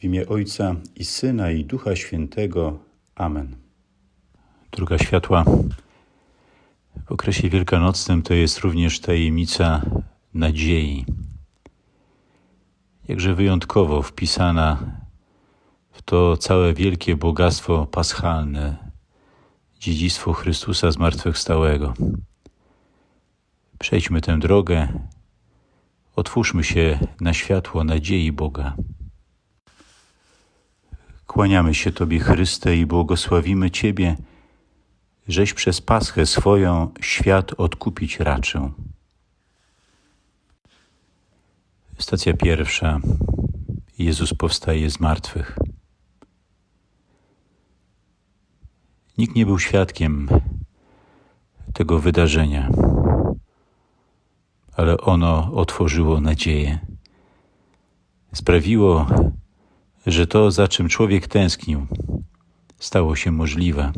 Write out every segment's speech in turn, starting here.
W imię Ojca i Syna i Ducha Świętego. Amen. Druga światła w okresie wielkanocnym to jest również tajemnica nadziei. Jakże wyjątkowo wpisana w to całe wielkie bogactwo paschalne, dziedzictwo Chrystusa zmartwychwstałego. Przejdźmy tę drogę, otwórzmy się na światło nadziei Boga. Kłaniamy się Tobie, Chryste, i błogosławimy Ciebie, żeś przez Paschę swoją świat odkupić raczył. Stacja pierwsza. Jezus powstaje z martwych. Nikt nie był świadkiem tego wydarzenia, ale ono otworzyło nadzieję. Sprawiło, że to, za czym człowiek tęsknił, stało się możliwe.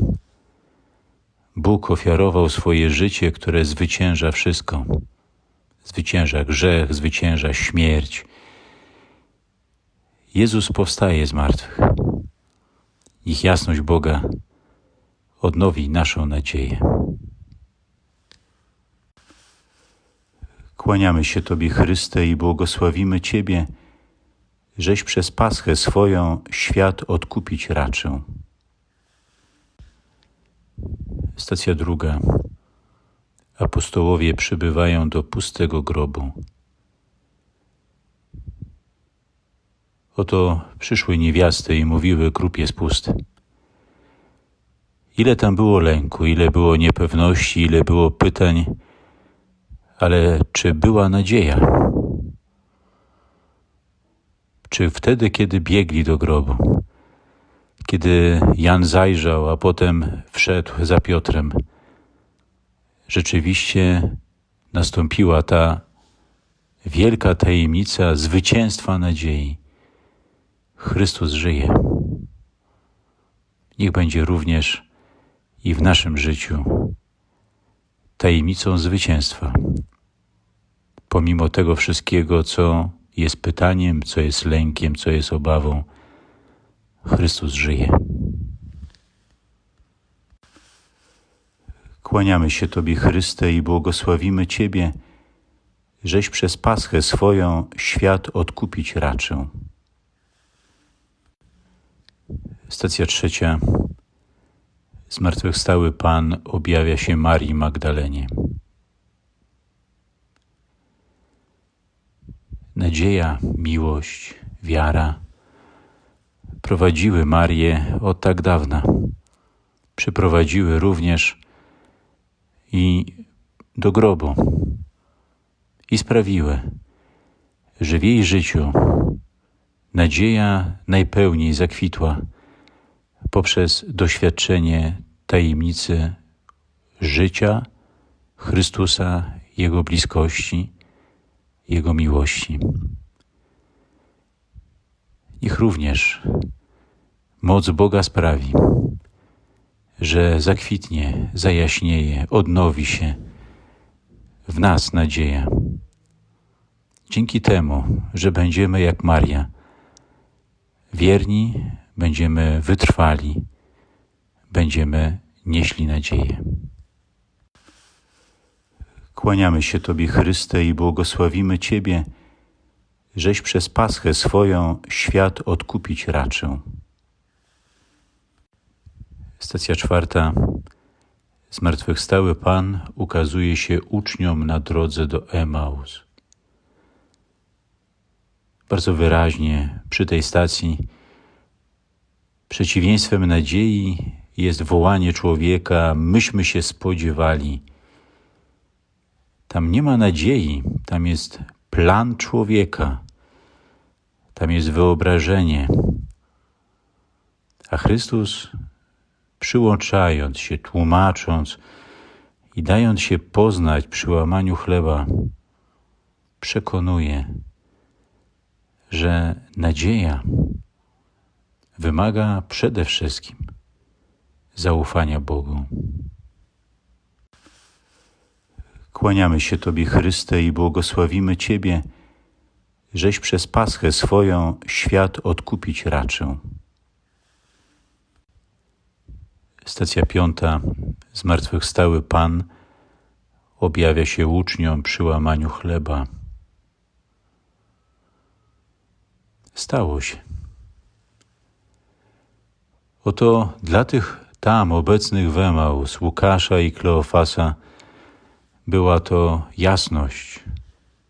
Bóg ofiarował swoje życie, które zwycięża wszystko. Zwycięża grzech, zwycięża śmierć. Jezus powstaje z martwych. Ich jasność Boga odnowi naszą nadzieję. Kłaniamy się Tobie, Chryste, i błogosławimy Ciebie, żeś przez Paschę swoją świat odkupić raczył. Stacja druga. Apostołowie przybywają do pustego grobu. Oto przyszły niewiasty i mówiły, grób jest pusty. Ile tam było lęku, ile było niepewności, ile było pytań, ale czy była nadzieja? Czy wtedy, kiedy biegli do grobu, kiedy Jan zajrzał, a potem wszedł za Piotrem, rzeczywiście nastąpiła ta wielka tajemnica zwycięstwa nadziei. Chrystus żyje. Niech będzie również i w naszym życiu tajemnicą zwycięstwa. Pomimo tego wszystkiego, co jest pytaniem, co jest lękiem, co jest obawą, Chrystus żyje. Kłaniamy się Tobie, Chryste, i błogosławimy Ciebie, żeś przez Paschę swoją świat odkupić raczył. Stacja trzecia. Zmartwychwstały Pan objawia się Marii Magdalenie. Nadzieja, miłość, wiara prowadziły Marię od tak dawna. Przyprowadziły również i do grobu i sprawiły, że w jej życiu nadzieja najpełniej zakwitła poprzez doświadczenie tajemnicy życia Chrystusa, Jego bliskości, Jego miłości. Niech również moc Boga sprawi, że zakwitnie, zajaśnieje, odnowi się w nas nadzieja. Dzięki temu, że będziemy jak Maria, wierni, będziemy wytrwali, będziemy nieśli nadzieję. Kłaniamy się Tobie, Chryste, i błogosławimy Ciebie, żeś przez Paschę swoją świat odkupić raczył. Stacja czwarta. Zmartwychwstały Pan ukazuje się uczniom na drodze do Emaus. Bardzo wyraźnie przy tej stacji przeciwieństwem nadziei jest wołanie człowieka, myśmy się spodziewali. Tam nie ma nadziei, tam jest plan człowieka, tam jest wyobrażenie. A Chrystus, przyłączając się, tłumacząc i dając się poznać przy łamaniu chleba, przekonuje, że nadzieja wymaga przede wszystkim zaufania Bogu. Kłaniamy się Tobie, Chryste, i błogosławimy Ciebie, żeś przez Paschę swoją świat odkupić raczył. Stacja piąta. Zmartwychwstały Pan objawia się uczniom przy łamaniu chleba. Stało się. Oto dla tych tam obecnych w Łukasza i Kleofasa, była to jasność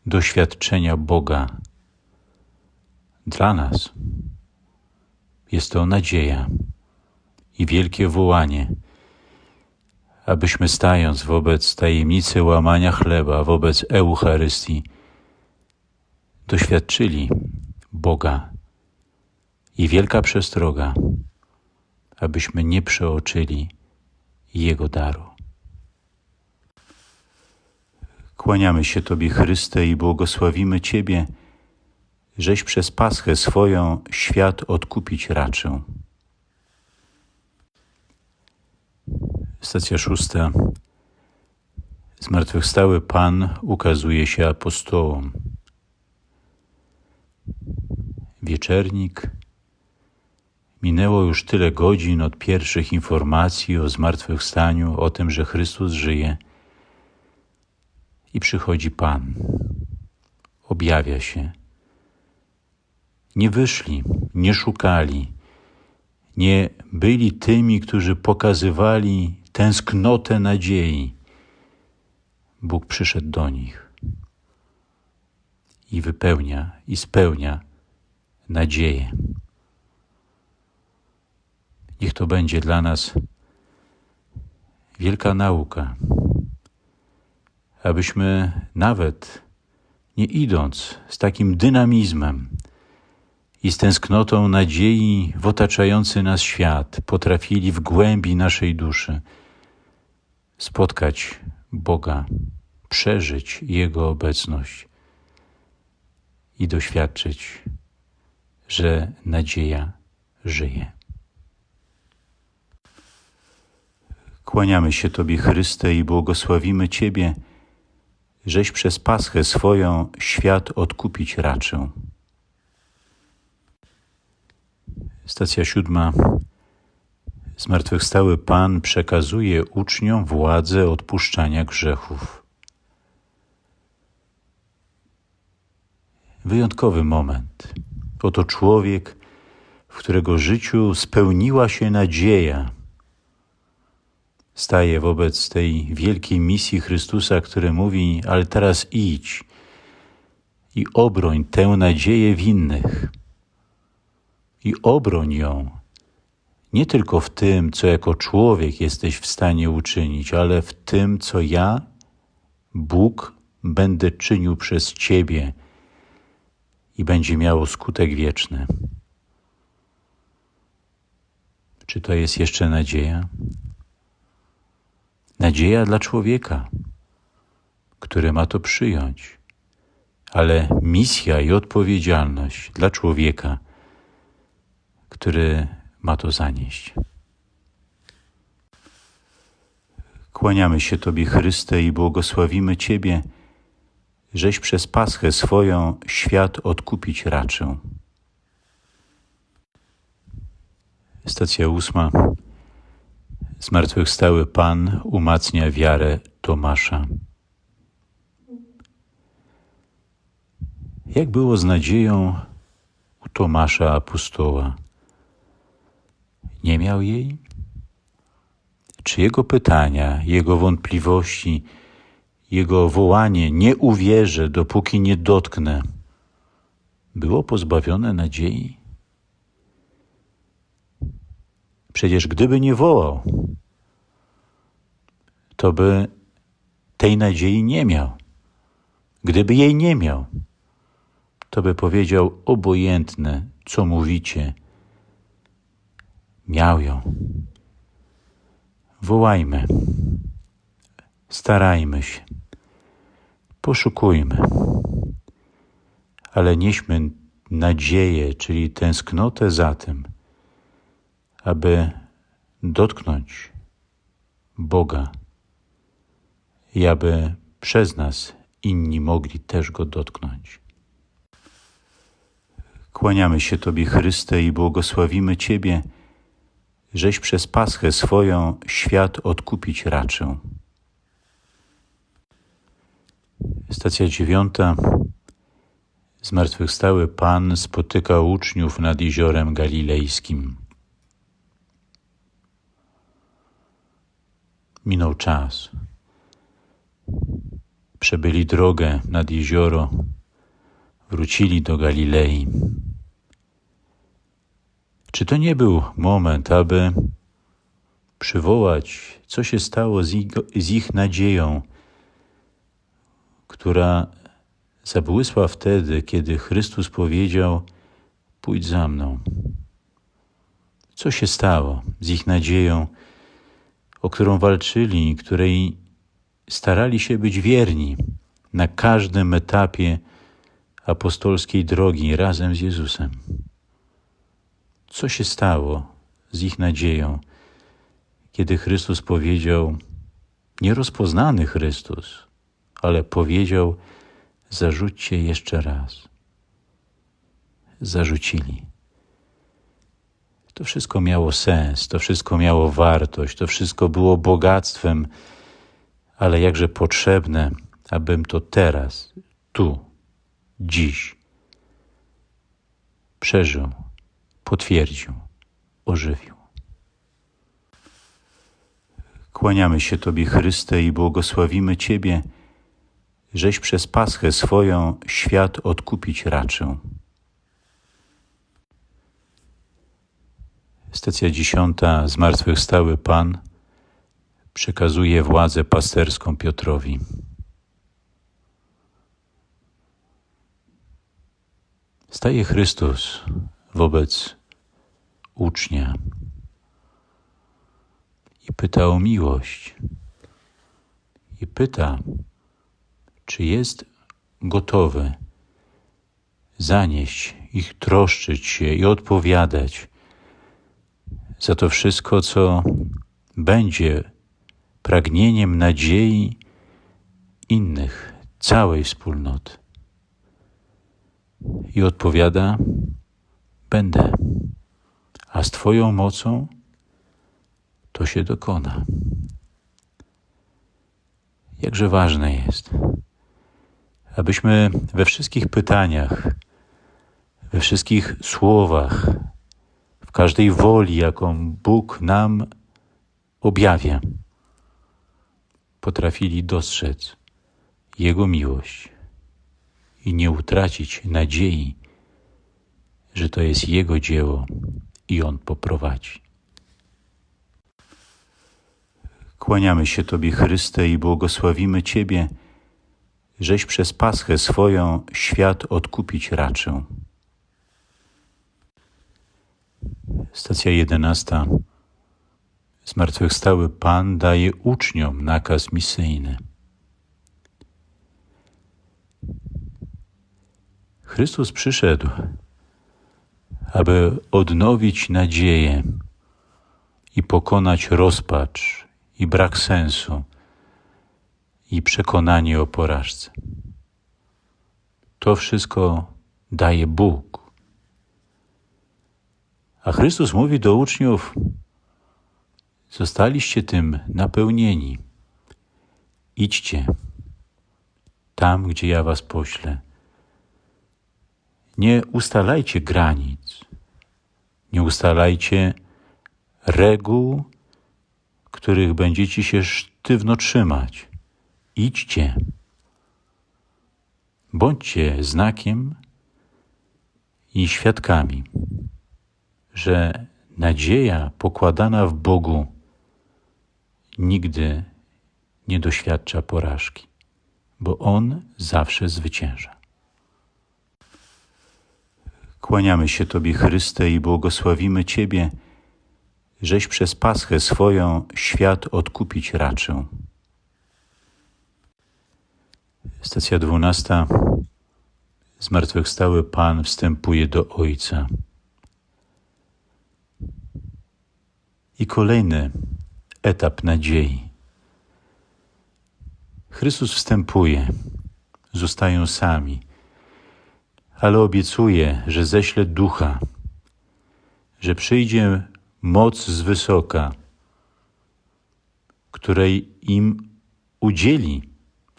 doświadczenia Boga. Dla nas jest to nadzieja i wielkie wołanie, abyśmy stając wobec tajemnicy łamania chleba, wobec Eucharystii, doświadczyli Boga i wielka przestroga, abyśmy nie przeoczyli Jego daru. Kłaniamy się Tobie, Chryste, i błogosławimy Ciebie, żeś przez Paschę swoją świat odkupić raczył. Stacja szósta. Zmartwychwstały Pan ukazuje się apostołom. Wieczernik. Minęło już tyle godzin od pierwszych informacji o zmartwychwstaniu, o tym, że Chrystus żyje. I przychodzi Pan. Objawia się. Nie wyszli, nie szukali, nie byli tymi, którzy pokazywali tęsknotę nadziei. Bóg przyszedł do nich i wypełnia i spełnia nadzieję. Niech to będzie dla nas wielka nauka, abyśmy nawet nie idąc z takim dynamizmem i z tęsknotą nadziei w otaczający nas świat, potrafili w głębi naszej duszy spotkać Boga, przeżyć Jego obecność i doświadczyć, że nadzieja żyje. Kłaniamy się Tobie, Chryste, i błogosławimy Ciebie, żeś przez Paschę swoją świat odkupić raczył. Stacja siódma. Zmartwychwstały Pan przekazuje uczniom władzę odpuszczania grzechów. Wyjątkowy moment. Oto człowiek, w którego życiu spełniła się nadzieja, staje wobec tej wielkiej misji Chrystusa, który mówi: Ale teraz idź i obroń tę nadzieję w innych. I obroń ją nie tylko w tym, co jako człowiek jesteś w stanie uczynić, ale w tym, co ja, Bóg, będę czynił przez Ciebie i będzie miało skutek wieczny. Czy to jest jeszcze nadzieja? Nadzieja dla człowieka, który ma to przyjąć, ale misja i odpowiedzialność dla człowieka, który ma to zanieść. Kłaniamy się Tobie, Chryste, i błogosławimy Ciebie, żeś przez Paschę swoją świat odkupić raczył. Stacja ósma. Zmartwychwstały Pan umacnia wiarę Tomasza. Jak było z nadzieją u Tomasza apostoła? Nie miał jej? Czy jego pytania, jego wątpliwości, jego wołanie nie uwierzę, dopóki nie dotknę, było pozbawione nadziei? Przecież gdyby nie wołał, to by tej nadziei nie miał. Gdyby jej nie miał, to by powiedział: Obojętne, co mówicie, miał ją. Wołajmy, starajmy się, poszukujmy, ale nieśmy nadzieję, czyli tęsknotę za tym, aby dotknąć Boga i aby przez nas inni mogli też Go dotknąć. Kłaniamy się Tobie, Chryste, i błogosławimy Ciebie, żeś przez Paschę swoją świat odkupić raczył. Stacja dziewiąta. Zmartwychwstały Pan spotyka uczniów nad jeziorem galilejskim. Minął czas. Przebyli drogę nad jezioro, wrócili do Galilei. Czy to nie był moment, aby przywołać, co się stało z ich, z ich nadzieją, która zabłysła wtedy, kiedy Chrystus powiedział: Pójdź za mną. Co się stało z ich nadzieją, o którą walczyli której starali się być wierni na każdym etapie apostolskiej drogi razem z Jezusem? Co się stało z ich nadzieją, kiedy Chrystus powiedział, nierozpoznany Chrystus, ale powiedział: Zarzućcie jeszcze raz. Zarzucili. To wszystko miało sens, to wszystko miało wartość, to wszystko było bogactwem, ale jakże potrzebne, abym to teraz, tu, dziś przeżył, potwierdził, ożywił. Kłaniamy się Tobie, Chryste, i błogosławimy Ciebie, żeś przez Paschę swoją świat odkupić raczył. Stacja dziesiąta. Zmartwychwstały Pan przekazuje władzę pasterską Piotrowi. Staje Chrystus wobec ucznia i pyta o miłość. I pyta, czy jest gotowy zanieść ich, troszczyć się i odpowiadać za to wszystko, co będzie pragnieniem nadziei innych, całej wspólnoty. I odpowiada: Będę, a z Twoją mocą to się dokona. Jakże ważne jest, abyśmy we wszystkich pytaniach, we wszystkich słowach, w każdej woli, jaką Bóg nam objawia, potrafili dostrzec Jego miłość i nie utracić nadziei, że to jest Jego dzieło i On poprowadzi. Kłaniamy się Tobie, Chryste, i błogosławimy Ciebie, żeś przez Paschę swoją świat odkupić raczył. Stacja jedenasta. Zmartwychwstały Pan daje uczniom nakaz misyjny. Chrystus przyszedł, aby odnowić nadzieję i pokonać rozpacz i brak sensu i przekonanie o porażce. To wszystko daje Bóg. A Chrystus mówi do uczniów: Zostaliście tym napełnieni. Idźcie tam, gdzie ja was poślę. Nie ustalajcie granic, nie ustalajcie reguł, których będziecie się sztywno trzymać. Idźcie. Bądźcie znakiem i świadkami, że nadzieja pokładana w Bogu nigdy nie doświadcza porażki, bo On zawsze zwycięża. Kłaniamy się Tobie, Chryste, i błogosławimy Ciebie, żeś przez Paschę swoją świat odkupić raczył. Stacja dwunasta. Zmartwychwstały Pan wstępuje do Ojca. I kolejny etap nadziei. Chrystus wstępuje, zostają sami, ale obiecuje, że ześle ducha, że przyjdzie moc z wysoka, której im udzieli,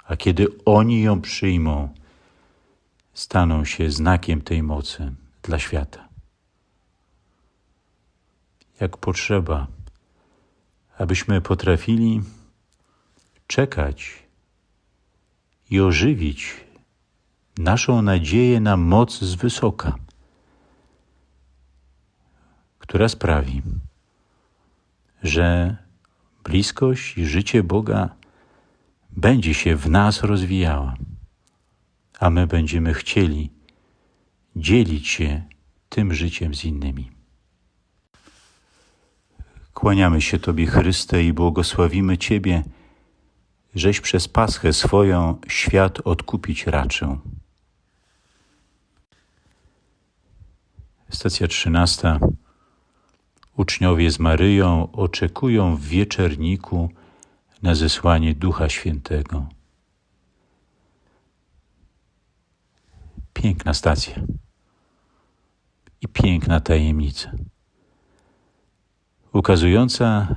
a kiedy oni ją przyjmą, staną się znakiem tej mocy dla świata. Jak potrzeba, abyśmy potrafili czekać i ożywić naszą nadzieję na moc z wysoka, która sprawi, że bliskość i życie Boga będzie się w nas rozwijała, a my będziemy chcieli dzielić się tym życiem z innymi. Kłaniamy się Tobie, Chryste, i błogosławimy Ciebie, żeś przez Paschę swoją świat odkupić raczył. Stacja trzynasta. Uczniowie z Maryją oczekują w wieczerniku na zesłanie Ducha Świętego. Piękna stacja i piękna tajemnica, ukazująca,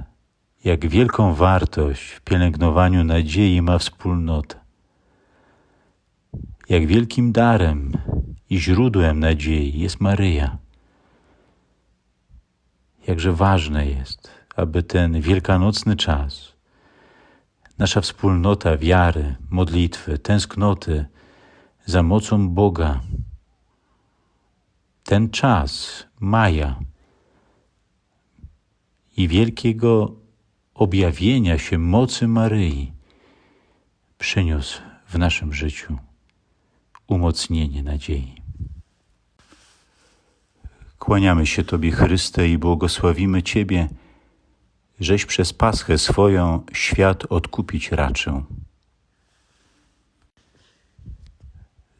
jak wielką wartość w pielęgnowaniu nadziei ma wspólnota, jak wielkim darem i źródłem nadziei jest Maryja. Jakże ważne jest, aby ten wielkanocny czas, nasza wspólnota wiary, modlitwy, tęsknoty za mocą Boga, ten czas maja i wielkiego objawienia się mocy Maryi przyniósł w naszym życiu umocnienie nadziei. Kłaniamy się Tobie, Chryste, i błogosławimy Ciebie, żeś przez Paschę swoją świat odkupić raczył.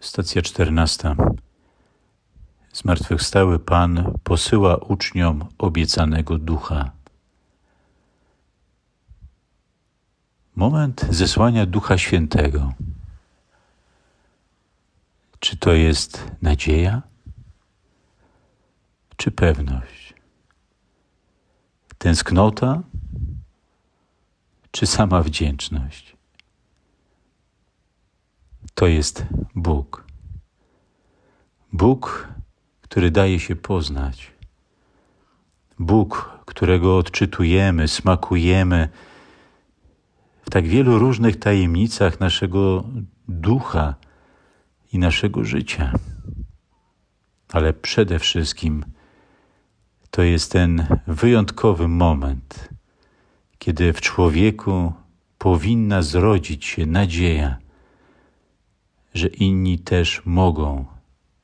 Stacja czternasta. Zmartwychwstały Pan posyła uczniom obiecanego ducha. Moment zesłania Ducha Świętego. Czy to jest nadzieja? Czy pewność? Tęsknota? Czy sama wdzięczność? To jest Bóg. Bóg, który daje się poznać. Bóg, którego odczytujemy, smakujemy w tak wielu różnych tajemnicach naszego ducha i naszego życia. Ale przede wszystkim to jest ten wyjątkowy moment, kiedy w człowieku powinna zrodzić się nadzieja, że inni też mogą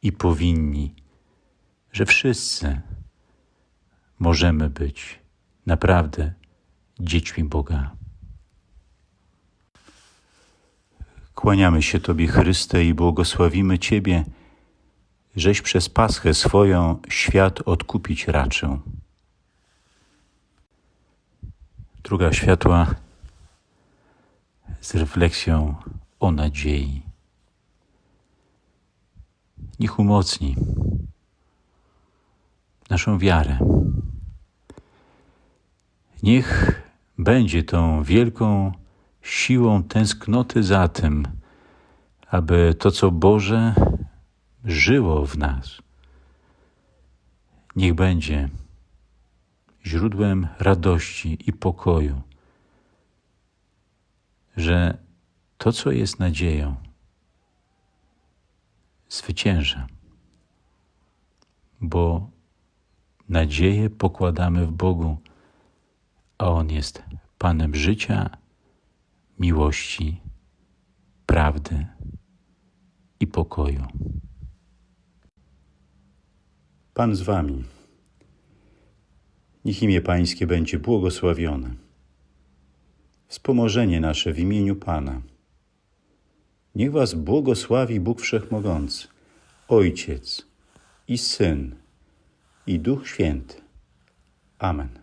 i powinni, że wszyscy możemy być naprawdę dziećmi Boga. Kłaniamy się Tobie, Chryste, i błogosławimy Ciebie, żeś przez Paschę swoją świat odkupić raczył. Druga światła z refleksją o nadziei. Niech umocni naszą wiarę. Niech będzie tą wielką siłą tęsknoty za tym, aby to, co Boże, żyło w nas. Niech będzie źródłem radości i pokoju, że to, co jest nadzieją, zwycięża, bo nadzieję pokładamy w Bogu, a On jest Panem życia, miłości, prawdy i pokoju. Pan z Wami. Niech imię Pańskie będzie błogosławione. Wspomożenie nasze w imieniu Pana. Niech Was błogosławi Bóg Wszechmogący, Ojciec i Syn i Duch Święty. Amen.